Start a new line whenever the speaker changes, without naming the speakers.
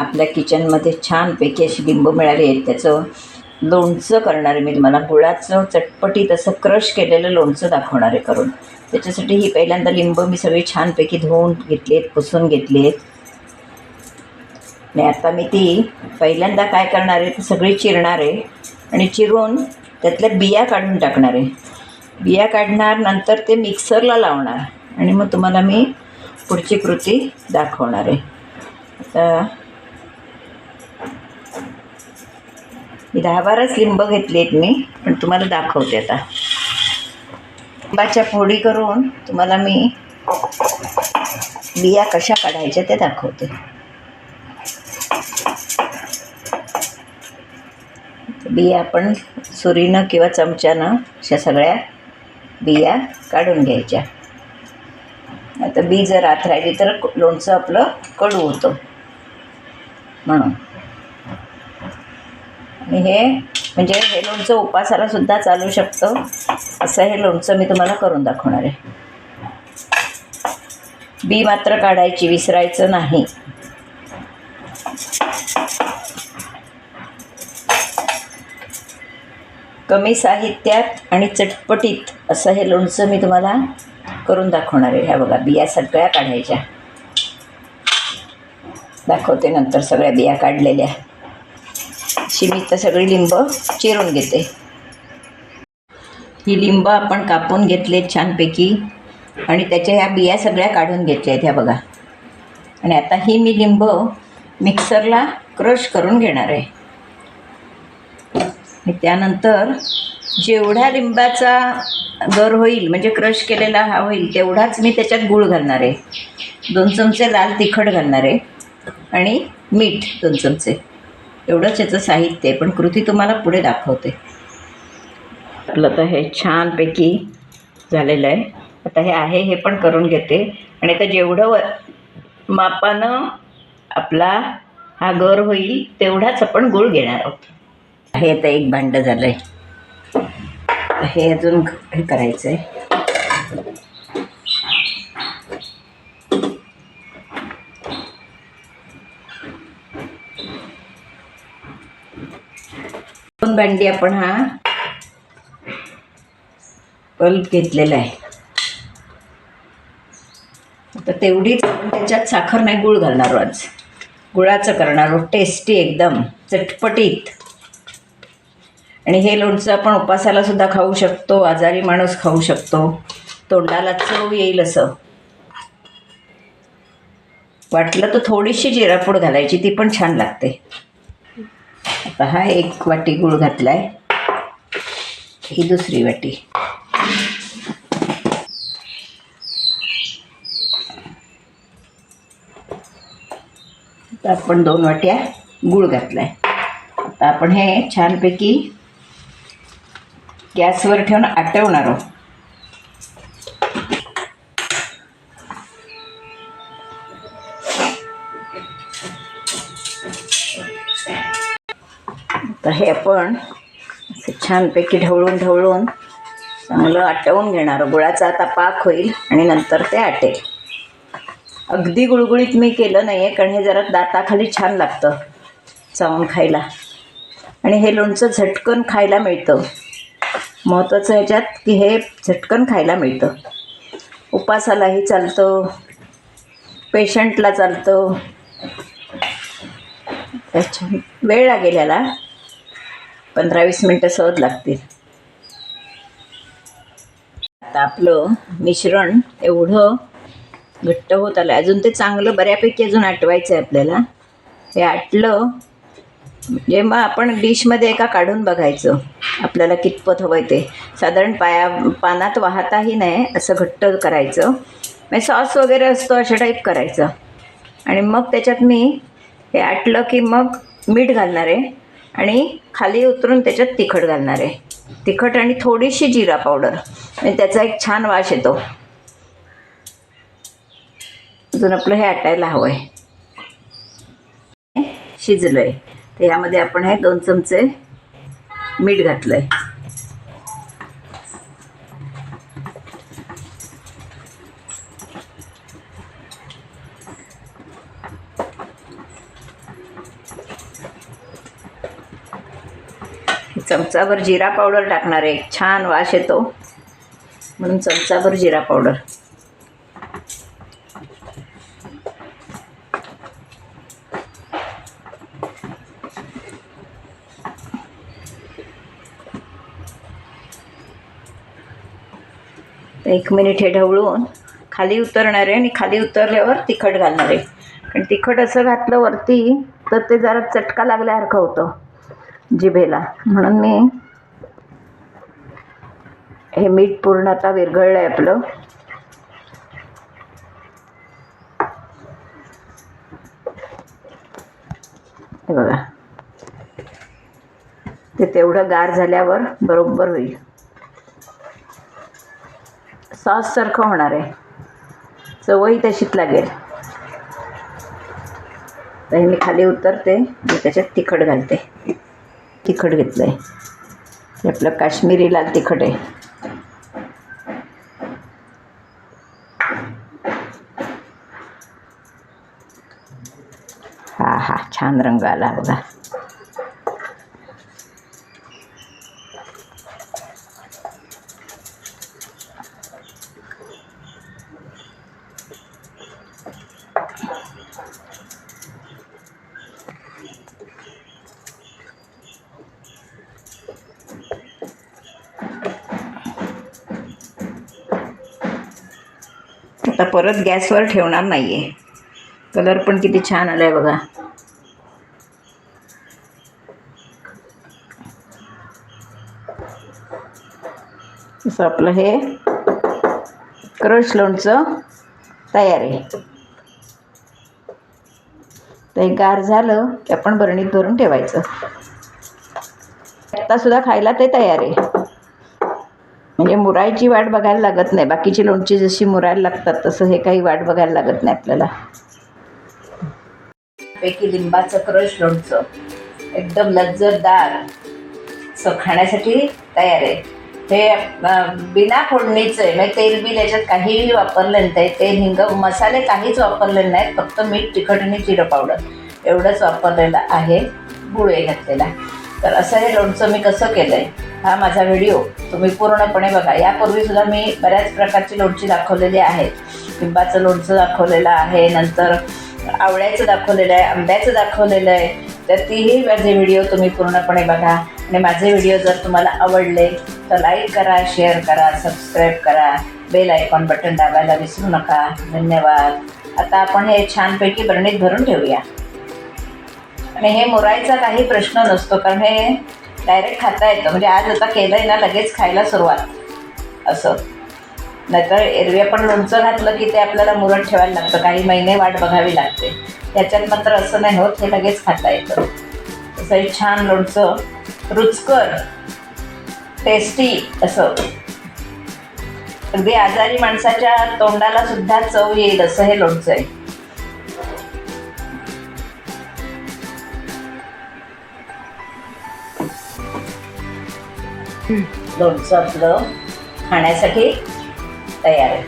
आपल्या किचनमध्ये छानपैकी अशी लिंब मिळाली आहेत. त्याचं लोणचं करणार आहे मी तुम्हाला. गुळाचं चटपटीत असं क्रश केलेलं लोणचं दाखवणार आहे करून. त्याच्यासाठी ही पहिल्यांदा लिंब मी सगळी छानपैकी धुवून घेतली आहेत पुसून घेतली आहेत. आणि आता मी ती पहिल्यांदा काय करणार आहे ती सगळी चिरणार आहे आणि चिरून त्यातल्या बिया काढून टाकणार आहे. बिया काढणार नंतर ते मिक्सरला लावणार आणि मग तुम्हाला मी पुढची कृती दाखवणार आहे. आता दहा बाराच लिंब घेतली आहेत मी पण तुम्हाला दाखवते आता. लिंबाच्या फोडी करून तुम्हाला मी बिया कशा काढायच्या ते दाखवते. बिया आपण सुरीनं किंवा चमच्यानं अशा सगळ्या बिया काढून घ्यायच्या. आता बी जर आत राहिली तर लोणचं आपलं कडू होतं. म्हणून. आणि हे म्हणजे हे लोणचं उपासाला सुद्धा चालू शकतं. असं हे लोणचं मी तुम्हाला करून दाखवणार आहे. बी मात्र काढायची विसरायचं नाही. कमी साहित्यात आणि चटपटीत असं हे लोणचं मी तुम्हाला करून दाखवणार आहे. ह्या बघा बिया सगळ्या काढायच्या. दाखवते नंतर सगळ्या बिया काढलेल्या. अशी मी तर सगळी लिंब चिरून घेते. ही लिंब आपण कापून घेतलेत छानपैकी. आणि त्याच्या ह्या बिया सगळ्या काढून घेतल्या आहेत ह्या बघा. आणि आता ही मी लिंब मिक्सरला क्रश करून घेणार आहे. आणि त्यानंतर जेवढ्या लिंबाचा गर होईल म्हणजे क्रश केलेला हा होईल तेवढाच मी त्याच्यात गूळ घालणार आहे. दोन चमचे लाल तिखट घालणार आहे. आणि मीठ दोन चमचे. एवढंच याचं साहित्य आहे पण कृती तुम्हाला पुढे दाखवते. आपलं तर हे छानपैकी झालेलं आहे. आता हे आहे हे पण करून घेते. आणि आता जेवढं व मापानं आपला हा गर होईल तेवढाच आपण गूळ घेणार आहोत. हे आता एक भांडं झालं आहे हे अजून हे करायचं आहे दोन भांडी आपण हा. बल्ब घेतलेला आहे. आता तेवढीच आपण त्याच्यात साखर नाही गुळ घालणार आज. गुळाचं करणार टेस्टी एकदम. चटपटीत. आणि हे लोणचं आपण उपासाला सुद्धा खाऊ शकतो. आजारी माणूस खाऊ शकतो. तोंडाला चव येईल असं. वाटलं तर थोडीशी जिरापूड घालायची. ती पण छान लागते. आता हा एक वाटी गूळ घातला आहे ही दुसरी वाटी. आता आपण दोन वाट्या गूळ घातला आहे आता आपण हे छानपैकी गॅसवर ठेवून आटवणार आहोत. तर हे आपण असं छानपैकी ढवळून ढवळून चांगलं आटवून घेणार. गुळाचा आता पाक होईल आणि नंतर ते आटेल. अगदी गुळगुळीत मी केलं नाही आहे कारण हे जरा दाताखाली छान लागतं चावून खायला. आणि हे लोणचं झटकन खायला मिळतं. महत्त्वाचं ह्याच्यात की हे झटकन खायला मिळतं. उपासालाही चालतं पेशंटला चालतं. त्याच्या वेळ लागेल याला. पंधरा वीस मिनटं सहज लागतील. आता आपलं मिश्रण एवढं घट्ट होत आलं अजून ते चांगलं बऱ्यापैकी अजून आटवायचं आहे आपल्याला. हे आटलं म्हणजे मग आपण डिशमध्ये एका काढून बघायचं. आपल्याला कितपत हवं आहे ते. साधारण पाया पानात वाहताही नाही असं घट्ट करायचं. म्हणजे सॉस वगैरे असतो अशा टाईप करायचं. आणि मग त्याच्यात मी हे आटलं की मग मीठ घालणार आहे. आणि खाली उतरून त्याच्यात तिखट घालणार आहे. तिखट आणि थोडीशी जिरा पावडर. आणि त्याचा एक छान वास येतो. अजून आपलं हे आटायला हवं आहे शिजलं आहे तर यामध्ये आपण हे दोन चमचे मीठ घातलं आहे चमचाभर जिरा पावडर टाकणार आहे. छान वास येतो. म्हणून चमचाभर जिरा पावडर. एक मिनिट हे ढवळून खाली उतरणार आहे आणि खाली उतरल्यावर तिखट घालणार आहे. कारण तिखट असं घातलं वरती तर ते जरा चटका लागल्यासारखं होतं. जिभेला. म्हणून मी हे मीठ पूर्ण आता विरघळलं आहे आपलं. हे बघा. ते तेवढं गार झाल्यावर बरोबर होईल. सॉससारखं होणार आहे. चवही तशीच लागेल. तर मी खाली उतरते मी त्याच्यात तिखट घालते. तिखट घेतलं आहे हे आपलं काश्मीरी लाल तिखट आहे. हा हा छान रंग आला बघा. आता परत गॅसवर ठेवणार नाही आहे कलर पण किती छान आला आहे बघा. असं आपलं हे क्रश लोणचं तयार आहे. ते गार झालं की आपण बरणीत भरून ठेवायचं. आत्तासुद्धा खायला ते तयार आहे. म्हणजे मुरायची वाट बघायला लागत नाही. बाकीची लोणची जशी मुरायला लागतात तसं हे काही वाट बघायला लागत नाही आपल्याला. पैकी लिंबाचं क्रश लोणचं. एकदम लज्जतदार. असं खाण्यासाठी तयार आहे. हे बिना फोडणीचं आहे. म्हणजे तेल बिल याच्यात काहीही वापरलं नाही. ते तेल हिंग मसाले काहीच वापरलेले नाहीत. फक्त मीठ तिखट आणि जिरं पावडर. एवढंच वापरलेलं आहे. गुळ आहे घातलेला. तर असं हे लोणचं मी कसं केलं आहे हा माझा व्हिडिओ. तुम्ही पूर्णपणे बघा. यापूर्वीसुद्धा मी बऱ्याच प्रकारची लोणची दाखवलेली आहेत. लिंबाचं लोणचं दाखवलेलं आहे. नंतर आवळ्याचं दाखवलेलं आहे. आंब्याचं दाखवलेलं आहे. तर तीही माझे व्हिडिओ तुम्ही पूर्णपणे बघा. आणि माझे व्हिडिओ जर तुम्हाला आवडले तर लाईक करा शेअर करा सबस्क्राईब करा. बेल आयकॉन बटन दाबायला विसरू नका. धन्यवाद. आता आपण हे छानपैकी बरणीत भरून ठेवूया. आणि हे मोरायचा काही प्रश्न नसतो कारण हे डायरेक्ट खाता येतं. म्हणजे आज आता केलं आहे ना लगेच खायला सुरुवात. असं. नाहीतर एरवी आपण लोणचं घातलं की ते आपल्याला मुरत ठेवायला लागतं. काही महिने वाट बघावी लागते. त्याच्यात मात्र असं नाही होत हे लगेच खाता येतं. असं हे छान लोणचं. रुचकर. टेस्टी. असं. अगदी आजारी माणसाच्या तोंडाला सुद्धा चव येईल असं हे लोणचं आहे. लोणचं आपलं खाण्यासाठी तयार आहे.